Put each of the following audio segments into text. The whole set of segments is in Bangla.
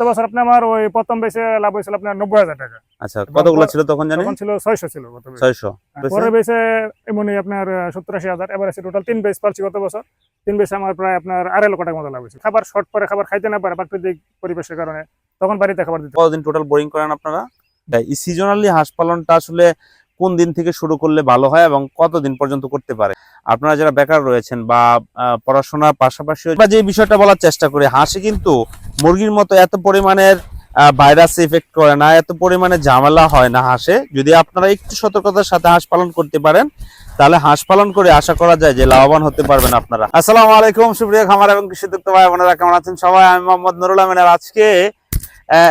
গত বছর আপনি আমার ওই প্রথম বেসে লাভ হয়েছিল আপনার নব্বই হাজার টাকা। আচ্ছা কতগুলো ছিল তখন জানি? তখন ছিল ছয়শো ছিল গত ছয়শো। হ্যাঁ, পরের বেসে এমনই আপনার সত্তর আশি হাজার। এবার আছে টোটাল তিন বেস পাচ্ছি গত বছর। তিন বেসে আমার প্রায় আপনার আড়াই লক্ষ টাকার মতো লাভ হয়েছে। খাবার শর্ট পরে খাবার খাইতে না পারে প্রাকৃতিক পরিবেশের কারণে। তখন বাড়িতে খাবার দিতে। কতদিন টোটাল বোরিং করেন আপনারা? এই সিজনালি হাঁস পালনটা আসলে কোন দিন থেকে শুরু করলে ভালো হয় এবং কতদিন পর্যন্ত করতে পারে? আপনারা যারা বেকার রয়েছেন বা পড়াশোনার পাশাপাশি বা যে বিষয়টা বলার চেষ্টা করি হাঁসে কিন্তু মুরগির মতো এত পরিমাণের ভাইরাস ইফেক্ট করে না, এত পরিমাণে ঝামেলা হয় না হাঁসে। যদি আপনারা একটু সতর্কতার সাথে হাঁস পালন করতে পারেন, তাহলে হাঁস পালন করে আশা করা যায় যে লাভবান হতে পারবেন আপনারা। আসসালামু আলাইকুম, সুপ্রিয় খামার এবং কৃষি ভাই বোনেরা কেমন আছেন সবাই? আমি মোহাম্মদ নুরুল আমিন। আজকে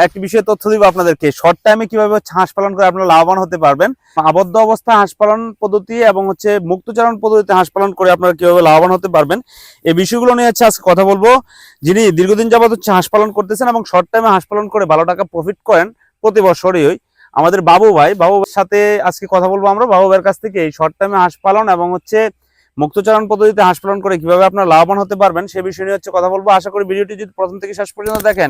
একটি বিষয়ে তথ্য দিব আপনাদেরকে। শর্ট টাইমে কীভাবে হচ্ছে হাঁস পালন করে আপনারা লাভবান হতে পারবেন? আবদ্ধ অবস্থায় হাঁস পালন পদ্ধতি এবং হচ্ছে মুক্তচারণ পদ্ধতিতে হাঁস পালন করে আপনারা কীভাবে লাভবান হতে পারবেন, এই বিষয়গুলো নিয়ে হচ্ছে আজকে কথা বলব। যিনি দীর্ঘদিন যাবত হচ্ছে হাঁস পালন করতেছেন এবং শর্ট টাইমে হাঁস পালন করে ভালো টাকা প্রফিট করেন প্রতি বছরই ওই আমাদের বাবু ভাই, বাবু সাথে আজকে কথা বলব আমরা। বাবু ভাইয়ের কাছ থেকে এই শর্ট টাইমে হাঁস পালন এবং হচ্ছে মুক্তচারণ পদ্ধতিতে হাঁস পালন করে কীভাবে আপনারা লাভবান হতে পারবেন সে বিষয় নিয়ে হচ্ছে কথা বলব। আশা করি ভিডিওটি যদি প্রথম থেকে শেষ পর্যন্ত দেখেন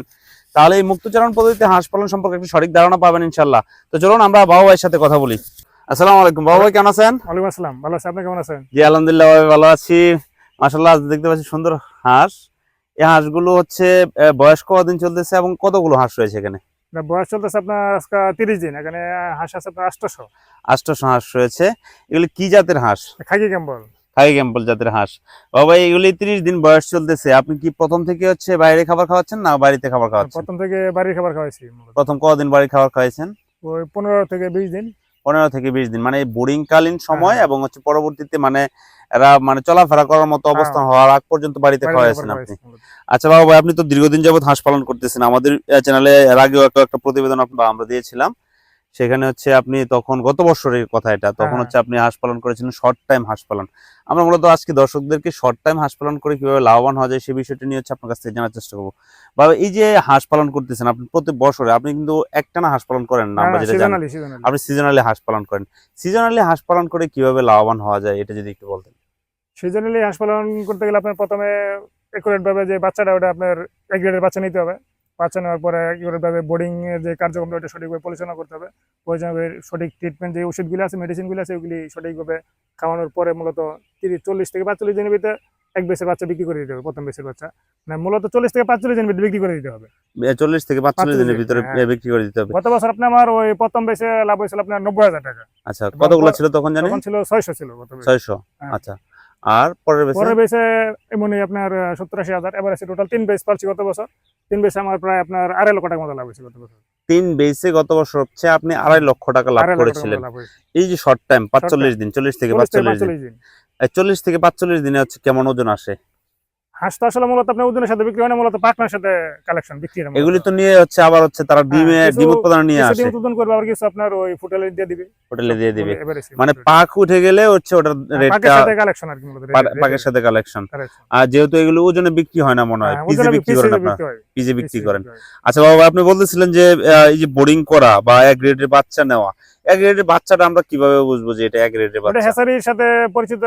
তাহলে এই মুক্তচারণ পদ্ধতিতে হাঁস পালন সম্পর্কে একটি সঠিক ধারণা পাবেন ইনশাল্লাহ তো চলুন আমরা বাবু ভাইয়ের সাথে কথা বলি। আসসালামু আলাইকুম। বাবু ভাই কেমন আছেন? ওয়ালাইকুম আসসালাম। ভালো আছে আপনি কেমন আছেন? জি আলহামদুলিল্লাহ ভাই ভালো আছি। মাসাল্লাহ আজ দেখতে পাচ্ছি সুন্দর হাঁস। এই হাঁসগুলো হচ্ছে আহ, বয়স কদিন চলতেছে এবং কতগুলো হাঁস রয়েছে এখানে? বয়স চলতেছে আপনার আজকে তিরিশ দিন। এখানে হাঁস আছে আপনার আটশোশো। আষ্টশো হাঁস রয়েছে। এগুলি কি জাতের হাঁস? খাকি ক্যাম্বল খাই ক্যাম্পল জাতের হাঁস। বাবা এগুলি তিরিশ দিন বয়স চলতেছে। আপনি কি প্রথম থেকে হচ্ছে বাইরে খাবার খাওয়াচ্ছেন না বাড়িতে খাবার খাওয়াচ্ছেন? প্রথম থেকে বাড়ির খাবার খাওয়াইছি প্রথম কদিন বাড়ির খাবার খাওয়াইছেন? ওই পনেরো থেকে বিশ দিন। পনেরো থেকে বিশ দিন। মানে বোরিং কালীন সময় হ্যাঁ। এবং হচ্ছে পরবর্তীতে মানে এরা মানে চলাফেরা করার মতো অবস্থান হওয়ার আগ পর্যন্ত বাড়িতে খাওয়াইছেন আপনি। আচ্ছা বাবা ভাই আপনি তো দীর্ঘদিন যাবত হাঁস পালন করতেছেন। আমাদের চ্যানেলে এর আগেও একটা প্রতিবেদন আমরা দিয়েছিলাম। সেখানে হচ্ছে আপনি তখন গত বছরের কথা এটা তখন হ্যাঁ। হচ্ছে আপনি হাঁস পালন করেছিলেন শর্ট টাইম হাঁস পালন। আমরা মূলত আজকে দর্শকদেরকে শর্ট টাইম হাঁস পালন করে কীভাবে লাভবান হওয়া যায় সেই বিষয়টি নিয়ে হচ্ছে আপনার কাছ থেকে জানার চেষ্টা করব। বাবা এই যে হাঁস পালন করতেছেন আপনি প্রতি বছরে আপনি কিন্তু একটানা হাঁস পালন করেন না আমরা হ্যাঁ, যেটা জানি। আপনি সিজনালি হাঁস পালন করেন। সিজনালি হাঁস পালন করে কীভাবে লাভবান হওয়া যায় এটা যদি একটু বলতেন। সিজনালি হাঁস পালন করতে গেলে আপনার প্রথমে একুরেট ভাবে যে বাচ্চাটা ওটা আপনার এক গ্রেডের বাচ্চা নিতে হবে। বাচ্চা নেওয়ার পরে একুরেট ভাবে বোর্ডিং যে কার্যক্রম ওটা সঠিকভাবে পরিচালনা করতে হবে। পরিচালনা সঠিক ট্রিটমেন্ট যে ওষুধগুলো আছে মেডিসিনগুলো আছে ওগুলি সঠিকভাবে খাওয়ানোর পরে মূলত তিরিশ চল্লিশ থেকে পাঁচচল্লিশ দিনের ভিতরে এক বেসের বাচ্চা বিক্রি করে দিতে হবে প্রথম বেসের বাচ্চা। মানে মূলত চল্লিশ থেকে পাঁচচল্লিশ দিনের ভিতরে বিক্রি করে দিতে হবে। চল্লিশ থেকে পাঁচচল্লিশ দিনের ভিতরে হ্যাঁ। বিক্রি করে দিতে হবে। গত বছর আপনি আমার ওই প্রথম বেসে লাভ হয়েছিল আপনার নব্বই হাজার টাকা। আচ্ছা কতগুলো ছিল তখন জানি তখন ছিল ছয়শো ছিল ছয়শো হ্যাঁ। আচ্ছা। আর পরের বেসে? পরের বেসে এমনই আপনার সত্তর আশি হাজার। এবার আছে টোটাল তিন বেস পালছি গত বছর। তিন বেসে আমার প্রায় আপনার আড়াই লক্ষ টাকা মতো লাভ হয়েছে গত বছর। তিন বেসে গত বছর হচ্ছে আপনি আড়াই লক্ষ টাকা লাভ করেছিলেন। এই যে শর্ট টাইম পাঁচচল্লিশ দিন চল্লিশ থেকে চল্লিশ থেকে পাঁচচল্লিশ দিন। চল্লিশ থেকে পাঁচচল্লিশ দিনে হচ্ছে কেমন ওজন আসে? হাঁস তো আসলে মূলত আপনার ওজনের সাথে বিক্রি হয় না মূলত সাথে কালেকশন বিক্রি হয় এগুলি তো নিয়ে হচ্ছে আবার হচ্ছে তারা ডিমে হ্যাঁ, ডিম উৎপাদন নিয়ে আসে ডিম উৎপাদন করবে আবার কিছু আপনার ওই ফুটেলে দিয়ে দিবে। হোটেলে দিয়ে দিবে। মানে পাক উঠে গেলে হচ্ছে ওটার পাকের সাথে কালেকশন আর কি মূলত পাকের সাথে কালেকশন আর যেহেতু এগুলো ওজনে বিক্রি হয় না মনে হয় হ্যাঁ, পিজে বিক্রি করেন আপনারা। পিজে বিক্রি করেন। আচ্ছা বাবা আপনি বলতেছিলেন যে এই যে বোর্ডিং করা বা এক গ্রেডের বাচ্চা নেওয়া এক গ্রেডের বাচ্চাটা আমরা কীভাবে বুঝব যে এটা এক গ্রেডের ওটা বাচ্চা হ্যাসারির সাথে পরিচিত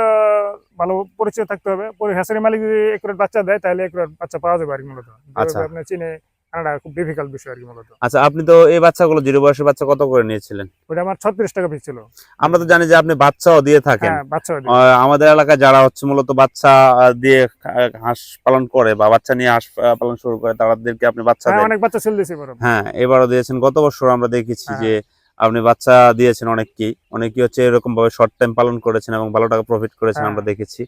ভালো পরিচয় থাকতে হবে হ্যাসারি মালিক যদি একুরেট বাচ্চা দেয় তাহলে একুরেট বাচ্চা পাওয়া যাবে আর কি মূলত আচ্ছা। আপনি চিনে আনাটা খুব ডিফিকাল্ট বিষয় আর কি মূলত আচ্ছা আপনি তো এই বাচ্চাগুলো জিরো বয়সের বাচ্চা কত করে নিয়েছিলেন ওটা আমার ছত্রিশ টাকা পিস ছিল আমরা তো জানি যে আপনি বাচ্চাও দিয়ে থাকেন আমাদের এলাকায় যারা হচ্ছে মূলত বাচ্চা দিয়ে হাঁস পালন করে বা বাচ্চা নিয়ে হাঁস পালন শুরু করে তাদেরকে আপনি বাচ্চা অনেক বাচ্চা দিয়েছে হ্যাঁ এবারও দিয়েছেন গত বছর আমরা দেখেছি। যে আপনি বাচ্চা দিয়েছেন অনেককেই। অনেকেই হচ্ছে এরকম ভাবে শর্ট টাইম পালন করেছেন এবং ভালো টাকা প্রফিট করেছেন হ্যাঁ। আমরা দেখেছি।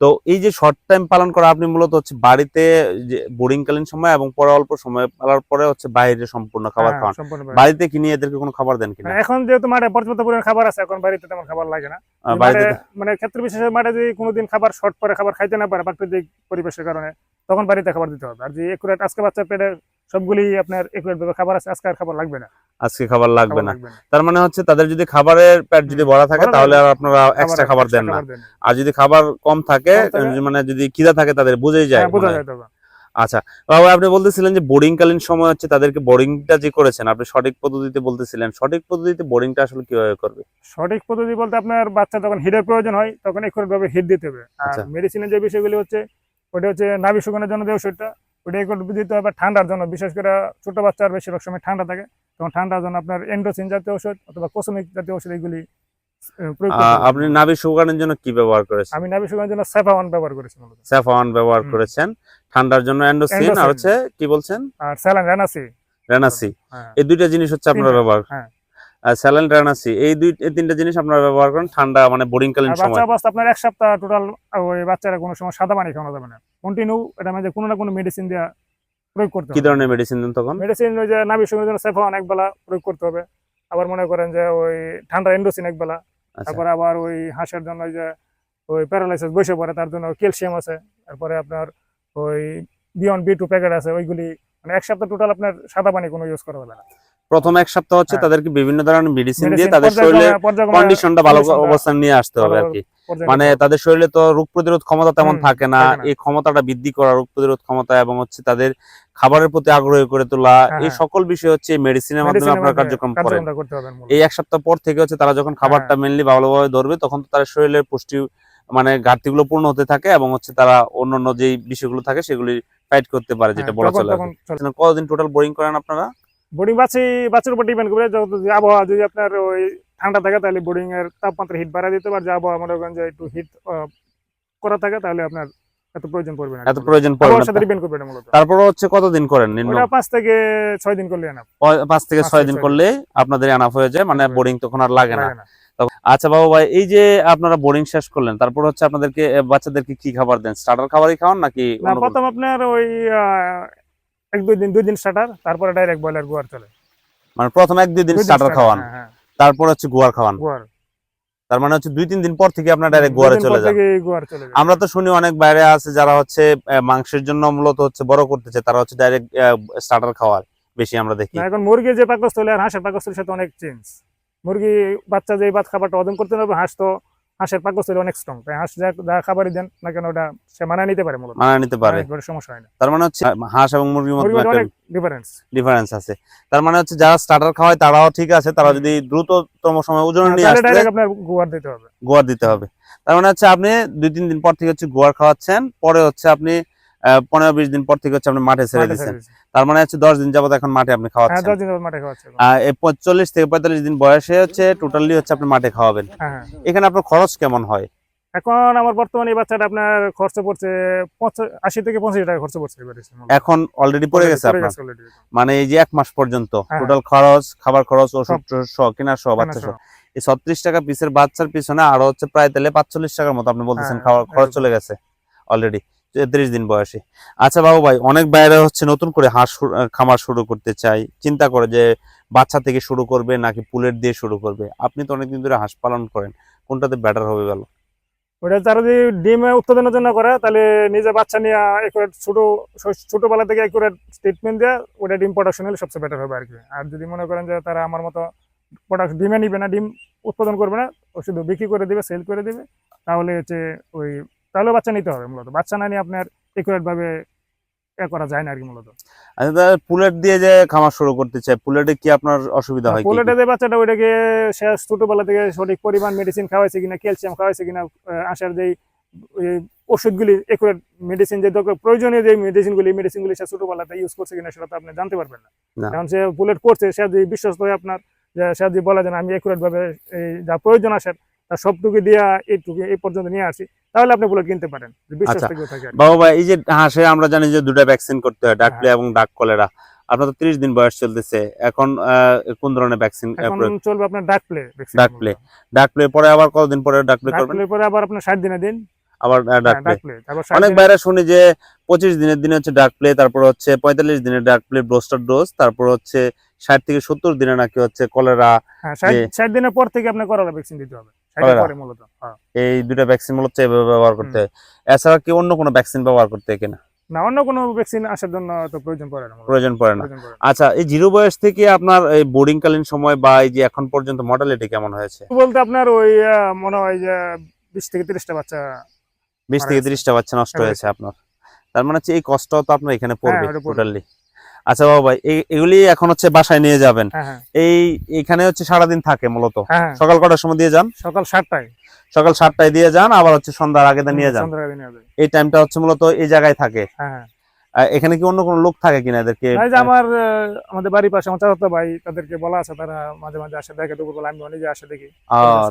তো এই যে শর্ট টাইম পালন করা আপনি মূলত হচ্ছে বাড়িতে যে বোরিং কালীন সময় এবং পরে অল্প সময় পালার পরে হচ্ছে বাইরে সম্পূর্ণ খাবার হ্যাঁ, খাওয়ান। বাড়িতে কি নিয়ে এদেরকে কোনো খাবার দেন কিনা? হ্যাঁ, এখন যেহেতু মাঠে পর্যাপ্ত পরিমাণ খাবার আছে এখন বাড়িতে তেমন খাবার লাগে না। মানে ক্ষেত্র বিশেষে মাঠে যদি কোনোদিন খাবার শর্ট পরে খাবার খাইতে না পারে প্রাকৃতিক পরিবেশের কারণে তখন বাড়িতে খাবার দিতে হবে। আর যে একুরেট আজকে বাচ্চা পেটে সবগুলি আপনার একুরেট ভাবে খাবার আছে আজকে আর খাবার লাগবে না। আজকে খাবার লাগবে না। তার মানে হচ্ছে তাদের যদি খাবারের পেট যদি ভরা থাকে তাহলে আর আপনারা এক্সট্রা খাবার দেন না। আর যদি খাবার কম থাকে মানে যদি খিদা থাকে তাদের বুঝেই যায় হ্যাঁ, বোঝা যায় আচ্ছা বাবা আপনি বলতেছিলেন যে বোর্ডিং কালীন সময় হচ্ছে তাদেরকে বোর্ডিংটা যে করেছেন আপনি সঠিক পদ্ধতিতে বলতেছিলেন। সঠিক পদ্ধতিতে বোর্ডিংটা আসলে কীভাবে করবে? সঠিক পদ্ধতি বলতে আপনার বাচ্চা যখন হিটের প্রয়োজন হয় তখন একুরেট ভাবে হিট দিতে হবে। আর আচ্ছা। মেডিসিনের যে বিষয়গুলি হচ্ছে ওটা হচ্ছে নাভি শুকানোর জন্য যে ওষুধটা ওটা একটু দিতে হবে ঠান্ডার জন্য বিশেষ করে ছোট বাচ্চার বেশিরভাগ সময় ঠান্ডা থাকে তখন ঠান্ডার জন্য আপনার এন্ডোসিন জাতীয় ওষুধ অথবা কোসমিক জাতীয় ওষুধ এগুলি। আপনি নাভি শুকানোর জন্য কি ব্যবহার করেছেন? আমি নাভি সুগার জন্য সেফাওয়ান ব্যবহার করেছি মূলত। স্যাফাওয়ান ব্যবহার করেছেন। ঠান্ডার জন্য এন্ডোসিন আর হচ্ছে কি বলছেন? আর স্যালান রানাসি। রেনাসি। হ্যাঁ। এই দুইটা জিনিস হচ্ছে আপনার ব্যবহার। হ্যাঁ। রেনাসি এই দুই তিনটা জিনিস আপনারা ব্যবহার করেন ঠান্ডা মানে বোরিং কালীন সময়। বাচ্চা অবস্থা আপনার এক সপ্তাহ টোটাল ওই বাচ্চারা কোনো সময় সাদা পানি খাওয়ানো যাবে না। কন্টিনিউ এটা মধ্যে কোনো না কোনো মেডিসিন দেওয়া প্রয়োগ করতে কি ধরনের মেডিসিন দেন তখন? মেডিসিন ওই যে নাভি জন্য সেফাওয়ান এক বেলা প্রয়োগ করতে হবে। আবার মনে করেন যে ওই ঠান্ডা এন্ডোসিন এক বেলা তারপরে আবার ওই হাঁসের জন্য ওই যে ওই প্যারালাইসিস বসে পড়ে তার জন্য ক্যালসিয়াম আছে। তারপরে আপনার ওই বিয়ন বি টু প্যাকেট আছে ওইগুলি মানে এক সপ্তাহ টোটাল আপনার সাদা পানি কোনো ইউজ করা হবে না। প্রথম এক সপ্তাহ হচ্ছে হ্যাঁ। তাদেরকে বিভিন্ন ধরনের মেডিসিন দিয়ে তাদের শরীরে কন্ডিশনটা ভালো অবস্থান নিয়ে আসতে হবে আর কি মানে তাদের শরীরে তো রোগ প্রতিরোধ ক্ষমতা তেমন থাকে না এই ক্ষমতাটা বৃদ্ধি করা রোগ প্রতিরোধ ক্ষমতা এবং হচ্ছে তাদের খাবারের প্রতি আগ্রহী করে তোলা হ্যাঁ, এই হ্যাঁ। সকল বিষয় হচ্ছে মেডিসিনের মাধ্যমে আপনারা কার্যক্রম করেন। এই এক সপ্তাহ পর থেকে হচ্ছে তারা যখন খাবারটা মেনলি ভালোভাবে ধরবে তখন তো তার শরীরের পুষ্টি মানে ঘাটতিগুলো পূর্ণ হতে থাকে এবং হচ্ছে তারা অন্যান্য যে বিষয়গুলো থাকে সেগুলি ফাইট করতে পারে যেটা বলা। চলে। কতদিন টোটাল বোরিং করেন আপনারা বোর্ডিং বাচ্চা বাচ্চার উপর ডিপেন্ড করবে যত আবহাওয়া যদি আপনার ওই ঠান্ডা থাকে তাহলে বোর্ডিং এর তাপমাত্রা হিট বাড়া দিতে পারে। যে আবহাওয়া মনে করেন যে একটু হিট করা থাকে তাহলে আপনার এত প্রয়োজন পড়বে না এত প্রয়োজন পড়বে না। ডিপেন্ড করবে এটা মূলত। তারপরে হচ্ছে কতদিন করেন নিম্ন? ওটা পাঁচ থেকে ছয় দিন করলে না প- পাঁচ থেকে পাঁচ ছয় দিন করলে আপনাদের আনাফ হয়ে যায় মানে হয়ে বোরিং তখন আর লাগে না। আচ্ছা বাবু ভাই এই যে আপনারা বোরিং শেষ করলেন তারপর হচ্ছে আপনাদেরকে বাচ্চাদেরকে কি খাবার দেন? স্টার্টার খাবারই খাওয়ান নাকি না প্রথম আপনার ওই এক দুই দিন দুই দিন স্টার্টার তারপরে ডাইরেক্ট বয়লার গোয়ার চলে। মানে প্রথম এক দুই দিন স্টার্টার খাওয়ান। হ্যাঁ, হ্যাঁ, তারপর হচ্ছে গুয়ার খাওয়ান। গোয়ার। তার মানে হচ্ছে দুই তিন দিন পর থেকে আপনার ডাইরেক্ট গোয়ারে চলে যান। আমরা তো শুনি অনেক বাইরে আছে যারা হচ্ছে মাংসের জন্য মূলত হচ্ছে বড় করতেছে তারা হচ্ছে ডাইরেক্ট স্টার্টার খাওয়ার বেশি আমরা দেখি। এখন মুরগির যে পাকস্থলী আর হাঁসের পাকস্থলীর সাথে অনেক চেঞ্জ মুরগি বাচ্চা যে ভাত খাবারটা হজম করতে পারবে হাঁস তো হাঁসের পাকস্থলী অনেক স্ট্রং তাই হাঁস যা যা খাবারই দেন না কেন ওটা সে মানায় নিতে পারে মূলত। মানায় নিতে পারে। একবারে সমস্যা হয় না। তার মানে হচ্ছে হাঁস এবং মুরগির মধ্যে অনেক ডিফারেন্স ডিফারেন্স আছে। তার মানে হচ্ছে যারা স্টার্টার খাওয়ায় তারাও ঠিক আছে তারা যদি দ্রুততম সময় ওজন নিয়ে তাহলে আপনার গোয়ার দিতে হবে। গোয়ার দিতে হবে। তার মানে হচ্ছে আপনি দুই তিন দিন পর থেকে হচ্ছে গোয়ার খাওয়াচ্ছেন পরে হচ্ছে আপনি পনেরো বিশ দিন পর থেকে হচ্ছে আপনি মাঠে ছেড়ে দিচ্ছেন। তার মানে হচ্ছে দশ দিন যাবত এখন মাঠে আপনি হ্যাঁ খাওয়াচ্ছেন। এই চল্লিশ থেকে পঁয়তাল্লিশ দিন বয়সে হচ্ছে টোটালি হচ্ছে আপনি মাঠে খাওয়াবেন। হ্যাঁ হ্যাঁ। এখানে আপনার খরচ কেমন হয়? এখন আমার বর্তমানে এই বাচ্চাটা আপনার খরচ পড়ছে আশি থেকে পঁচাশি টাকা খরচ পড়ছে এখন অলরেডি পড়ে গেছে আপনার? মানে এই যে এক মাস পর্যন্ত হ্যাঁ। টোটাল খরচ খাবার খরচ ওষুধ সহ কেনার সহ বাচ্চা সহ। এই ছত্রিশ টাকা পিসের বাচ্চার পিছনে আরও হচ্ছে প্রায় তাহলে পাঁচচল্লিশ টাকার মতো আপনি বলতেছেন হ্যাঁ, খাওয়ার খরচ চলে গেছে অলরেডি তেত্রিশ দিন বয়সে। আচ্ছা বাবু ভাই, অনেক বাইরে হচ্ছে নতুন করে হাঁস খামার শুরু করতে চাই চিন্তা করে যে বাচ্চা থেকে শুরু করবে নাকি পুলেট দিয়ে শুরু করবে? আপনি তো অনেকদিন ধরে হাঁস পালন করেন, কোনটাতে বেটার হবে বলো? ওটা তারা যদি ডিমে উৎপাদনের জন্য করে, তাহলে নিজে বাচ্চা নিয়ে একুরেট ছোট ছোটবেলা থেকে একুরেট ট্রিটমেন্ট দেওয়া ওটা ডিম প্রোডাকশন হলে সবচেয়ে বেটার হবে আর কি। আর যদি মনে করেন যে তারা আমার মতো প্রোডাক্ট ডিমে নিবে না, ডিম উৎপাদন করবে না ও শুধু বিক্রি করে দিবে সেল করে দিবে, তাহলে হচ্ছে ওই তাহলে বাচ্চা নিতে হবে মূলত বাচ্চা না নিয়ে আপনার একুরেট ভাবে এ করা যায় না আর কি মূলত আচ্ছা পুলেট দিয়ে যে খামার শুরু করতে চাই পুলেটে কি আপনার অসুবিধা হয় কি? যে বাচ্চাটা ওইটাকে সে ছোটবেলা থেকে সঠিক পরিমাণ মেডিসিন খাওয়াইছে কিনা ক্যালসিয়াম খাওয়াইছে কিনা আসার যেই ওষুধগুলি একুরেট মেডিসিন যে দরকার প্রয়োজনীয় যে মেডিসিনগুলি মেডিসিনগুলি সে ছোটবেলাতে ইউজ করছে কিনা সেটা তো আপনি জানতে পারবেন না। কারণ সে বুলেট করছে সে যদি বিশ্বস্ত হয়ে আপনার সে যদি বলে যে না, আমি একুরেট ভাবে যা প্রয়োজন আসে তার সবটুকু দিয়া এইটুকু এই পর্যন্ত নিয়ে আসি। তাহলে আপনি বুলেট কিনতে পারেন আচ্ছা। বাবু ভাই এই যে হাঁসে আমরা জানি যে দুটা ভ্যাকসিন করতে হয় ডাক হ্যাঁ। প্লে এবং ডাক কলেরা। আপনার তো ত্রিশ দিন বয়স চলতেছে এখন কোন ধরনের ভ্যাকসিন চলবে আপনার ডাক প্লে ডাক প্লে ডাক প্লে পরে আবার কতদিন পরে ডাক প্লে করবেন? পরে আবার আপনার ষাট দিনে দিন। আবার ডাক প্লে 60 অনেক বাইরে শুনি যে পঁচিশ দিনের দিনে হচ্ছে ডাক প্লে তারপর হচ্ছে পঁয়তাল্লিশ দিনের ডাক প্লে ব্রোস্টার ডোজ তারপর হচ্ছে ষাট থেকে সত্তর দিনে নাকি হচ্ছে কলেরা হ্যাঁ ষাট দিনের পর থেকে আপনার করোনা ভ্যাকসিন দিতে হবে। হ্যাঁ। এই দুটা ভ্যাকসিন মূলত এভাবে ব্যবহার করতে হয়। এছাড়া কি অন্য কোনো ভ্যাকসিন ব্যবহার করতে হয় কিনা? না অন্য কোনো ভ্যাকসিন আসার জন্য তো প্রয়োজন পড়ে না প্রয়োজন পড়ে না। আচ্ছা এই জিরো বয়স থেকে আপনার এই বোর্ডিং কালীন সময় বা এই যে এখন পর্যন্ত মডেলিটি কেমন হয়েছে? বলতে আপনার ওই মনে হয় যে বিশ থেকে তিরিশটা বাচ্চা বিশ থেকে তিরিশটা বাচ্চা নষ্ট হ্যাঁ, হয়েছে আপনার। তার মানে হচ্ছে এই কষ্ট তো আপনার এখানে পড়বে পড়বে। টোটালি আচ্ছা বাবা ভাই এগুলি এখন হচ্ছে বাসায় নিয়ে যাবেন। হ্যাঁ হ্যাঁ। এই এখানে হচ্ছে সারাদিন থাকে মূলত। হ্যাঁ। সকাল কটার সময় দিয়ে যান? সকাল সাতটায়। সকাল সাতটায় দিয়ে যান আবার হচ্ছে সন্ধ্যার আগে দিয়ে নিয়ে যান এই টাইমটা হচ্ছে মূলত এই জায়গায় থাকে। এখানে কি অন্য কোনো লোক থাকে কিনা এদেরকে? আমার আমাদের বাড়ির পাশে আমার চাচাতো ভাই তাদেরকে বলা আছে তারা মাঝে মাঝে আসে দেখে দুপুরবেলা আমি নিজে আসে দেখি।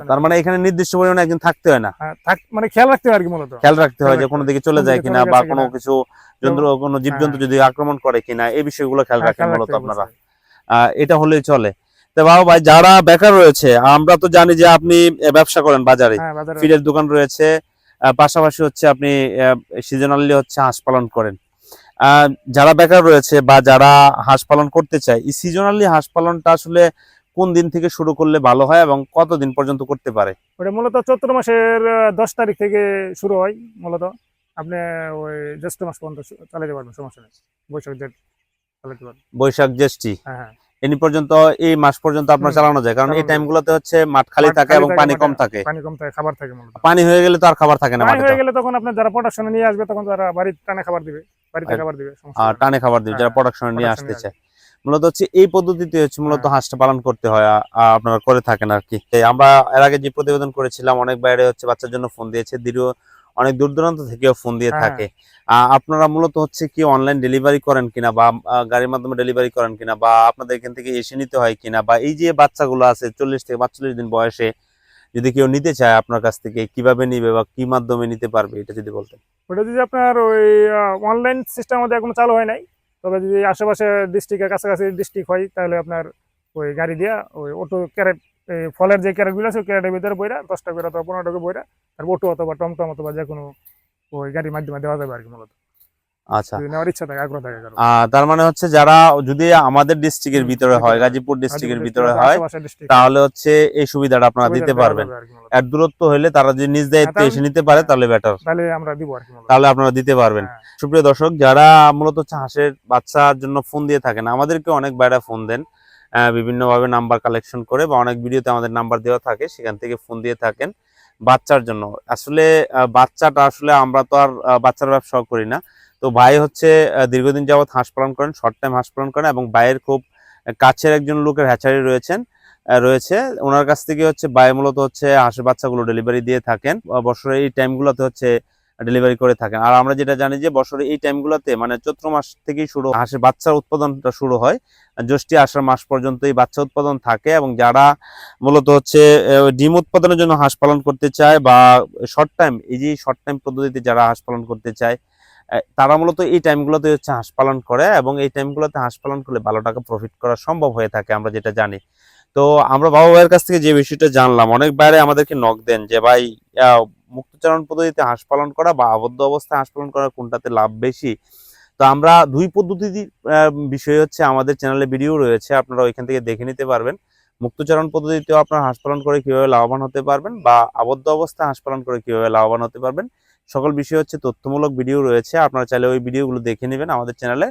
তার মানে এখানে নির্দিষ্ট পরিমাণে একদিন থাকতে হয় না? হ্যাঁ, মানে খেয়াল রাখতে হয় আর কি মূলত। খেয়াল রাখতে হয় যে কোনো দিকে চলে যায় কিনা বা কোনো। কিছু জন্তু কোনো জীবজন্তু যদি আক্রমণ করে কিনা এই বিষয়গুলো খেয়াল হ্যাঁ, রাখেন মূলত আপনারা। আহ, এটা হলেই চলে। তো বাবা ভাই যারা বেকার রয়েছে আমরা তো জানি যে আপনি ব্যবসা করেন বাজারে। হ্যাঁ ফিডের দোকান রয়েছে আহ, পাশাপাশি হচ্ছে আপনি সিজনালি হচ্ছে হাঁস পালন করেন। যারা বেকার রয়েছে বা যারা হাঁস পালন করতে চায় এই সিজনালি হাঁস পালনটা আসলে কোন দিন থেকে শুরু করলে ভালো হয় এবং কত দিন পর্যন্ত করতে পারে? ওটা মূলত চৈত্র মাসের দশ তারিখ থেকে শুরু হয় মূলত। আপনি ওই জ্যৈষ্ঠ মাস পর্যন্ত চালাতে পারবেন সমস্যা নেই। বৈশাখ জেঠ চালাতে পারবেন বৈশাখ জ্যৈষ্ঠী। হ্যাঁ হ্যাঁ। এনি পর্যন্ত এই মাস পর্যন্ত আপনার চালানো যায়। কারণ এই। টাইমগুলোতে হচ্ছে মাঠ খালি থাকে এবং পানি কম থাকে। পানি কম থাকে খাবার থাকে পানি হয়ে গেলে তো আর খাবার থাকে না পানি মাঠে হয়ে গেলে তখন আপনার যারা প্রোডাকশনে নিয়ে আসবে তখন তারা বাড়ির টানে খাবার দিবে বাড়িতে খাবার দিবে আর টানে খাবার দিবে যারা হ্যাঁ, প্রোডাকশনে নিয়ে production আসতে চায়। মূলত হচ্ছে এই পদ্ধতিতে হচ্ছে মূলত হ্যাঁ। হাঁসটা পালন করতে হয় আপনারা করে থাকেন আর কি। আমরা এর আগে যে প্রতিবেদন করেছিলাম অনেক বাইরে হচ্ছে বাচ্চার জন্য ফোন দিয়েছে। দৃঢ় অনেক দূর দূরান্ত থেকেও ফোন দিয়ে হ্যাঁ। থাকে। আপনারা মূলত হচ্ছে কি অনলাইন ডেলিভারি করেন কিনা বা গাড়ির মাধ্যমে ডেলিভারি করেন কিনা বা আপনাদের এখান থেকে এসে নিতে হয় কিনা বা এই যে বাচ্চাগুলো আছে চল্লিশ থেকে পাঁচচল্লিশ দিন বয়সে যদি কেউ নিতে চায় আপনার কাছ থেকে কীভাবে নিবে বা কি মাধ্যমে নিতে পারবে এটা যদি বলতেন? ওটা যদি আপনার ওই অনলাইন সিস্টেম আমাদের এখনও চালু হয় নাই। তবে যদি আশেপাশে ডিস্ট্রিক্টের কাছাকাছি ডিস্ট্রিক্ট হয় তাহলে আপনার ওই গাড়ি দিয়া ওই অটো ক্যারেট ফলের যে ক্যারেটগুলো আছে ওই ক্যারেটের ভিতরে বইরা দশটা করে অথবা পনেরো টাকা বইরা আর অটো অথবা টমটম অথবা যে কোনো ওই গাড়ির মাধ্যমে দেওয়া যাবে আর কি মূলত। আচ্ছা। নেওয়ার ইচ্ছা থাকে আগ্রহ থাকে আহ, তার মানে হচ্ছে যারা যদি আমাদের ডিস্ট্রিক্টের ভিতরে হয় গাজীপুর ডিস্ট্রিক্টের ভিতরে হয় তাহলে হচ্ছে এই সুবিধাটা আপনারা দিতে পারবেন। এর দূরত্ব হলে তারা যদি নিজ দায়িত্বে হ্যাঁ, এসে নিতে পারে তাহলে বেটার তাহলে আমরা দিব আর তাহলে আপনারা দিতে পারবেন। হ্যাঁ। সুপ্রিয় দর্শক যারা মূলত হচ্ছে হাঁসের বাচ্চার জন্য ফোন দিয়ে থাকেন আমাদেরকে অনেক বাইরে ফোন দেন। বিভিন্নভাবে নাম্বার কালেকশন করে বা অনেক ভিডিওতে আমাদের নাম্বার দেওয়া থাকে, সেখান থেকে ফোন দিয়ে থাকেন বাচ্চার জন্য। আসলে বাচ্চাটা আসলে আমরা তো আর বাচ্চার ব্যবসা করি না। তো ভাই হচ্ছে দীর্ঘদিন যাবত হাঁস পালন করেন শর্ট টাইম হাঁস পালন করেন এবং ভাইয়ের খুব কাছের একজন লোকের হ্যাচারি রয়েছেন রয়েছে। ওনার কাছ থেকে হচ্ছে ভাই মূলত হচ্ছে হাঁসের বাচ্চাগুলো ডেলিভারি দিয়ে থাকেন। বছরের এই টাইমগুলোতে হচ্ছে ডেলিভারি করে থাকেন। আর আমরা যেটা জানি যে বছরে এই টাইমগুলোতে মানে চৈত্র মাস থেকেই শুরু হাঁসের বাচ্চার উৎপাদনটা শুরু হয়। জ্যৈষ্ঠী আষাঢ় মাস পর্যন্ত এই বাচ্চা উৎপাদন থাকে এবং যারা মূলত হচ্ছে ডিম উৎপাদনের জন্য হাঁস পালন করতে চায় বা শর্ট টাইম এই যে শর্ট টাইম পদ্ধতিতে যারা হাঁস পালন করতে চায় তারা মূলত এই টাইমগুলোতে হচ্ছে হাঁস পালন করে এবং এই টাইমগুলোতে হাঁস পালন করলে ভালো টাকা প্রফিট করা সম্ভব হয়ে থাকে আমরা যেটা জানি। তো আমরা বাবা ভাইয়ের কাছ থেকে যে বিষয়টা জানলাম, অনেক বাইরে আমাদেরকে নক দেন যে, ভাই মুক্তচারণ পদ্ধতিতে হাঁস পালন করা বা আবদ্ধ অবস্থায় হাঁস পালন করা কোনটাতে লাভ বেশি? তো আমরা দুই পদ্ধতি বিষয় হচ্ছে আমাদের চ্যানেলে ভিডিও রয়েছে আপনারা ওইখান থেকে দেখে নিতে পারবেন। মুক্তচারণ পদ্ধতিতেও আপনারা হাঁস পালন করে কীভাবে লাভবান হতে পারবেন বা আবদ্ধ অবস্থায় হাঁস পালন করে কীভাবে লাভবান হতে পারবেন, সকল বিষয় হচ্ছে তথ্যমূলক ভিডিও রয়েছে, আপনারা চাইলে ওই ভিডিওগুলো দেখে নেবেন আমাদের চ্যানেলে।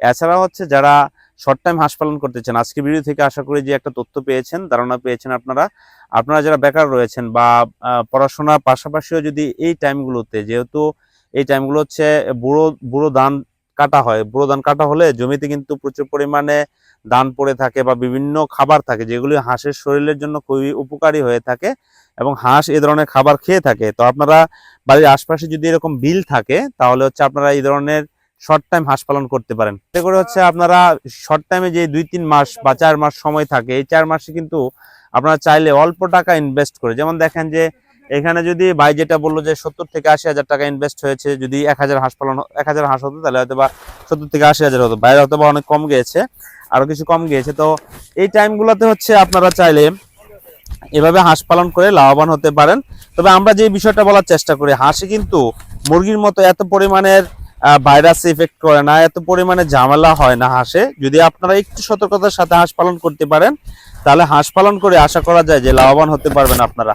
এছাড়া হচ্ছে যারা শর্ট টাইম হাঁস পালন করতে চান আজকে ভিডিও থেকে আশা করি যে একটা তথ্য পেয়েছেন, ধারণা পেয়েছেন আপনারা। আপনারা যারা বেকার রয়েছেন বা পড়াশোনার পাশাপাশিও যদি এই টাইমগুলোতে যেহেতু এই টাইমগুলো হচ্ছে বুড়ো বুড়ো ধান কাটা হয়, বুড়ো ধান কাটা হলে জমিতে কিন্তু প্রচুর পরিমাণে ধান পড়ে থাকে বা বিভিন্ন খাবার থাকে, যেগুলি হাঁসের শরীরের জন্য খুবই উপকারী হয়ে থাকে এবং হাঁস এ ধরনের খাবার খেয়ে থাকে। তো আপনারা বাড়ির আশপাশে যদি এরকম বিল থাকে, তাহলে হচ্ছে আপনারা এই ধরনের শর্ট টাইম হাঁস পালন করতে পারেন। এতে করে হচ্ছে আপনারা শর্ট টাইমে যে দুই, তিন মাস বা চার মাস সময় থাকে, এই চার মাসে কিন্তু আপনারা চাইলে অল্প টাকা ইনভেস্ট করে, যেমন দেখেন যে এখানে যদি ভাই যেটা বলল যে সত্তর থেকে আশি হাজার টাকা ইনভেস্ট হয়েছে, যদি এক হাজার হাঁস পালন এক হাজার হাঁস হতো, তাহলে হয়তো বা সত্তর থেকে আশি হাজার হতো। বাইরে হয়তো বা অনেক কম গিয়েছে আরও কিছু কম গিয়েছে। তো এই টাইমগুলোতে হচ্ছে আপনারা চাইলে এভাবে হাঁস পালন করে লাভবান হতে পারেন। তবে আমরা যে বিষয়টা বলার চেষ্টা করি, হাঁসে কিন্তু মুরগির মতো এত পরিমাণের ভাইরাস এফেক্ট করে না, এত পরিমাণে ঝামেলা হয় না হাঁসে। যদি আপনারা একটু সতর্কতার সাথে হাঁস পালন করতে পারেন, তাহলে হাঁস পালন করে আশা করা যায় যে লাভবান হতে পারবেন আপনারা।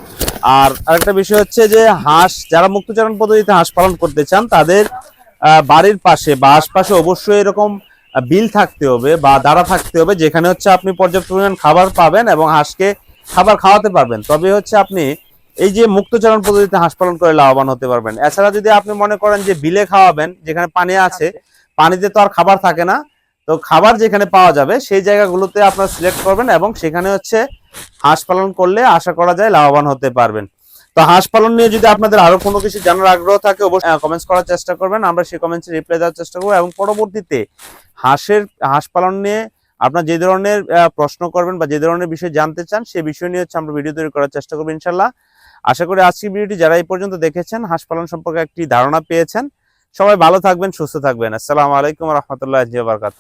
আর আরেকটা বিষয় হচ্ছে যে, হাঁস যারা মুক্তচারণ পদ্ধতিতে হাঁস পালন করতে চান, তাদের বাড়ির পাশে বা আশপাশে অবশ্যই এরকম বিল থাকতে হবে বা দাঁড়া থাকতে হবে, যেখানে হচ্ছে আপনি পর্যাপ্ত পরিমাণ খাবার পাবেন এবং হাঁসকে খাবার খাওয়াতে পারবেন। তবে হচ্ছে আপনি এই যে মুক্তচরণ পদ্ধতিতে হাঁস পালন করে লাভবান হতে পারবেন। এছাড়া যদি আপনি মনে করেন যে বিলে খাওয়াবেন, যেখানে পানি আছে, পানিতে তো আর খাবার থাকে না, তো খাবার যেখানে পাওয়া যাবে, সেই জায়গাগুলোতে আপনারা সিলেক্ট করবেন এবং সেখানে হচ্ছে হাঁস পালন করলে আশা করা যায় লাভবান হতে পারবেন। তো হাঁস পালন নিয়ে যদি আপনাদের আরও কোনো কিছু জানার আগ্রহ থাকে, অবশ্যই হ্যাঁ, কমেন্টস করার চেষ্টা করবেন। আমরা সেই কমেন্টসে রিপ্লাই দেওয়ার চেষ্টা করব এবং পরবর্তীতে হাঁসের, হাঁস পালন নিয়ে আপনার যে ধরনের প্রশ্ন করবেন বা যে ধরনের বিষয় জানতে চান, সে বিষয় নিয়ে হচ্ছে আমরা ভিডিও তৈরি করার চেষ্টা করব ইনশাল্লাহ। আশা করি আজকের ভিডিওটি যারা এই পর্যন্ত দেখেছেন হাসপালন সম্পর্কে একটি ধারণা পেয়েছেন। সবাই ভালো থাকবেন, সুস্থ থাকবেন। আসসালামু আলাইকুম রহমতুল্লাহ বরকাত